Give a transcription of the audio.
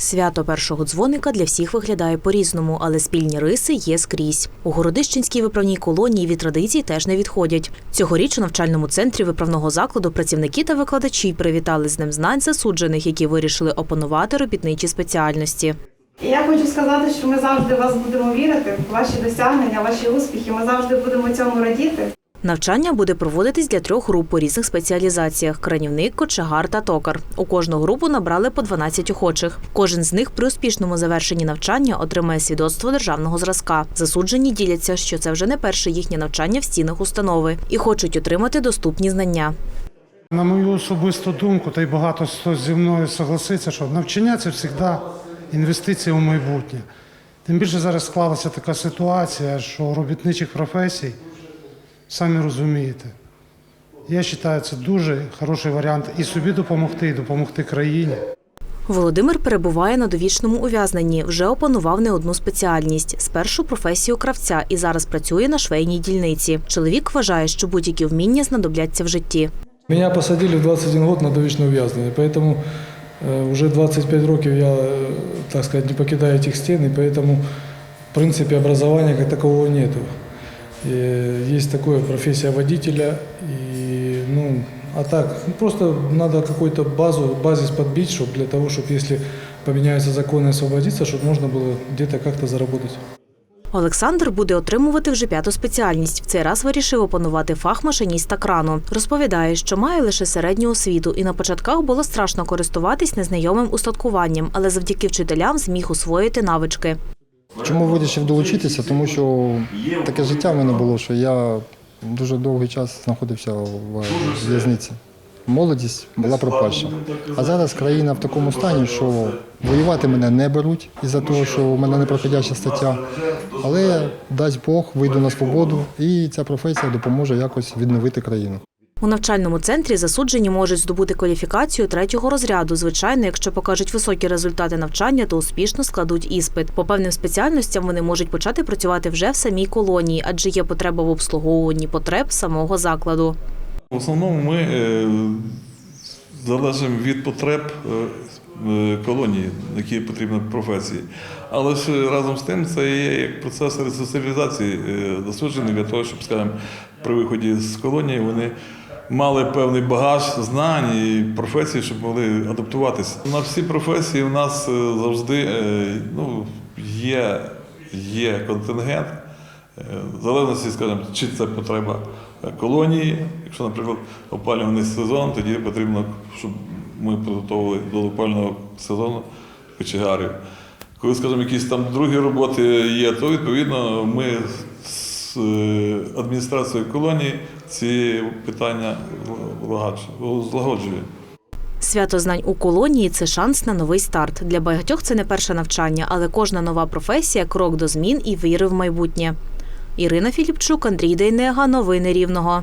Свято першого дзвоника для всіх виглядає по-різному, але спільні риси є скрізь. У Городищенській виправній колонії від традицій теж не відходять. Цьогоріч у навчальному центрі виправного закладу працівники та викладачі привітали з Днем знань засуджених, які вирішили опанувати робітничі спеціальності. Я хочу сказати, що ми завжди вас будемо вірити, ваші досягнення, ваші успіхи. Ми завжди будемо цьому радіти. Навчання буде проводитись для трьох груп по різних спеціалізаціях: кранівник, кочегар та токар. У кожну групу набрали по 12 охочих. Кожен з них при успішному завершенні навчання отримає свідоцтво державного зразка. Засуджені діляться, що це вже не перше їхнє навчання в стінах установи і хочуть отримати доступні знання. На мою особисту думку, та й багато хто зі мною согласиться, що навчання це завжди інвестиція у майбутнє. Тим більше зараз склалася така ситуація, що робітничих професій, самі розумієте, я вважаю, це дуже хороший варіант і собі допомогти, і допомогти країні. Володимир перебуває на довічному ув'язненні. Вже опанував не одну спеціальність. Спершу професію кравця і зараз працює на швейній дільниці. Чоловік вважає, що будь-які вміння знадобляться в житті. Меня посадили в 21 год на довічне ув'язнення, поэтому э, уже 25 років я, э, так сказать, не покидаю этих стен, и поэтому, в принципе, образования как такового нету. И Есть такое профессия водителя, и, ну, а так, ну, просто надо какую-то базу, базис подбить, чтобы для того, чтобы если поменяются законы освободиться, чтобы можно было где-то как-то заработать. Олександр буде отримувати вже п'яту спеціальність. В цей раз вирішив опанувати фах машиніста крану. Розповідає, що має лише середню освіту, і на початках було страшно користуватись незнайомим устаткуванням, але завдяки вчителям зміг освоїти навички. Чому вирішив долучитися? Тому що таке життя в мене було, що я дуже довгий час знаходився в в'язниці. Молодість була пропаща. А зараз країна в такому стані, що воювати мене не беруть із-за того, що в мене непроходяща стаття. Але дасть Бог, вийду на свободу, і ця професія допоможе якось відновити країну. У навчальному центрі засуджені можуть здобути кваліфікацію третього розряду. Звичайно, якщо покажуть високі результати навчання, то успішно складуть іспит. По певним спеціальностям вони можуть почати працювати вже в самій колонії, адже є потреба в обслуговуванні потреб самого закладу. В основному ми е, залежимо від потреб е, е, колонії, які потрібні професії. Але ж разом з тим це є як процес ресоціалізації засуджених для того, щоб, скажімо, при виході з колонії вони мали певний багаж знань і професій, щоб могли адаптуватися. На всі професії у нас е, завжди е, ну, є, є контингент. Е, В залежності, скажімо, чи це потреба колонії. Якщо, наприклад, опалюваний сезон, тоді потрібно, щоб ми підготовили до опалювального сезону кочегарів. Коли, скажімо, якісь там другі роботи є, то відповідно ми е, адміністрацією колонії ці питання злагоджує. Свято знань у колонії це шанс на новий старт. Для багатьох це не перше навчання, але кожна нова професія крок до змін і віри в майбутнє. Ірина Філіпчук, Андрій Дейнега. Новини Рівного.